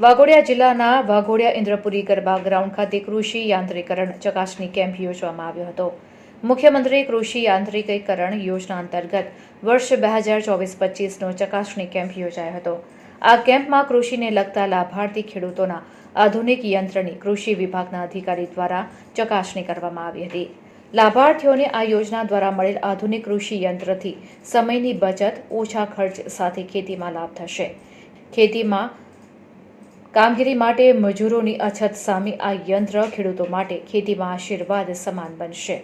વાઘોડિયા જિલ્લાના વાઘોડિયા ઇન્દ્રપુરી ગરબા ગ્રાઉન્ડ ખાતે કૃષિ યાંત્રીકરણ ચકાસણી કેમ્પ યોજવામાં આવ્યો હતો. મુખ્યમંત્રી કૃષિ યાંત્રિકીકરણ યોજના અંતર્ગત વર્ષ બે હજાર ચોવીસ પચીસનો ચકાસણી કેમ્પ યોજાયો હતો. આ કેમ્પમાં કૃષિને લગતા લાભાર્થી ખેડૂતોના આધુનિક યંત્રની કૃષિ વિભાગના અધિકારી દ્વારા ચકાસણી કરવામાં આવી હતી. લાભાર્થીઓને આ યોજના દ્વારા મળેલ આધુનિક કૃષિ યંત્રથી સમયની બચત, ઓછા ખર્ચ સાથે ખેતીમાં લાભ થશે. ખેતીમાં કામગીરી માટે મજૂરોની અછત સામે આ યંત્ર ખેડૂતો માટે ખેતીમાં આશીર્વાદ સમાન બનશે.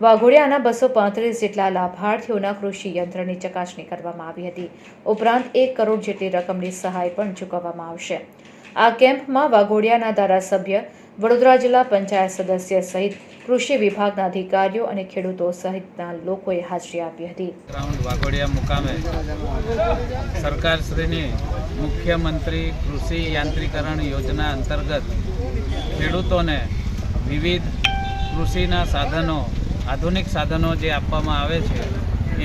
વાઘોડિયાના બસો પાંત્રીસ જેટલા લાભાર્થીઓના કૃષિ યંત્રની ચકાસણી કરવામાં આવી હતી. ઉપરાંત એક કરોડ જેટલી રકમની સહાય પણ ચૂકવવામાં આવશે. આ કેમ્પમાં વાઘોડિયાના ધારાસભ્ય, વડોદરા જિલ્લા પંચાયત સદસ્ય સહિત કૃષિ વિભાગના અધિકારીઓ અને ખેડૂતો સહિતના લોકોએ હાજરી આપી હતી. વાઘોડિયા મુકામે સરકારશ્રીની મુખ્યમંત્રી કૃષિ યાંત્રીકરણ યોજના અંતર્ગત ખેડૂતોને વિવિધ કૃષિના સાધનો, આધુનિક સાધનો જે આપવામાં આવે છે,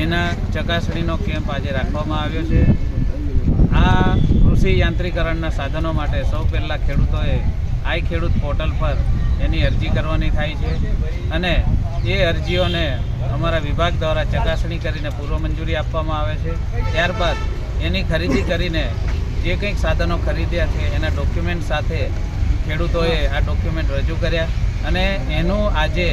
એના ચકાસણીનો કેમ્પ આજે રાખવામાં આવ્યો છે. આ કૃષિ યાંત્રીકરણના સાધનો માટે સૌ પહેલાં ખેડૂતોએ આઈ ખેડૂત પોર્ટલ પર એની અરજી કરવાની થાય છે અને એ અરજીઓને અમારા વિભાગ દ્વારા ચકાસણી કરીને પૂર્વ મંજૂરી આપવામાં આવે છે. ત્યારબાદ એની ખરીદી કરીને જે કંઈક સાધનો ખરીદ્યા છે એના ડોક્યુમેન્ટ સાથે ખેડૂતોએ આ ડોક્યુમેન્ટ રજૂ કર્યા અને એનું આજે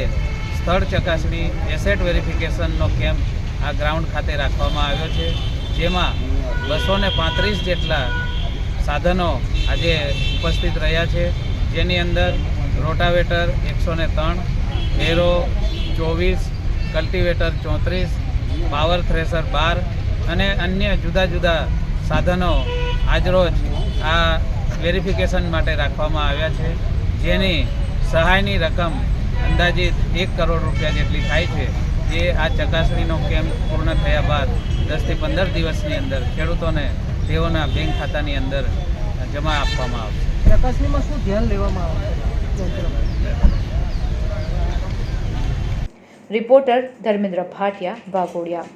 સ્થળ ચકાસણી એસેટ વેરિફિકેશનનો કેમ્પ આ ગ્રાઉન્ડ ખાતે રાખવામાં આવ્યો છે જેમાં બસો પાંત્રીસ જેટલા સાધનો આજે ઉપસ્થિત રહ્યા છે. જેની અંદર રોટાવેટર એકસો ને ત્રણ એરો ચોવીસ કલ્ટિવેટર ચોત્રીસ પાવર થ્રેસર બાર અને અન્ય જુદા જુદા સાધનો આજરોજ આ વેરિફિકેશન માટે રાખવામાં આવ્યા છે જેની સહાયની રકમ અંદાજિત એક કરોડ રૂપિયા જેટલી થાય છે જે આ ચકાસણીનો કેમ્પ પૂર્ણ થયા બાદ દસથી પંદર દિવસની અંદર ખેડૂતોને તેઓના બેંક ખાતાની અંદર જમા આપવામાં આવશે. ચકાસણીમાં શું ધ્યાન લેવામાં આવે? રિપોર્ટર ધર્મેન્દ્ર ભાટિયા વાઘોડિયા.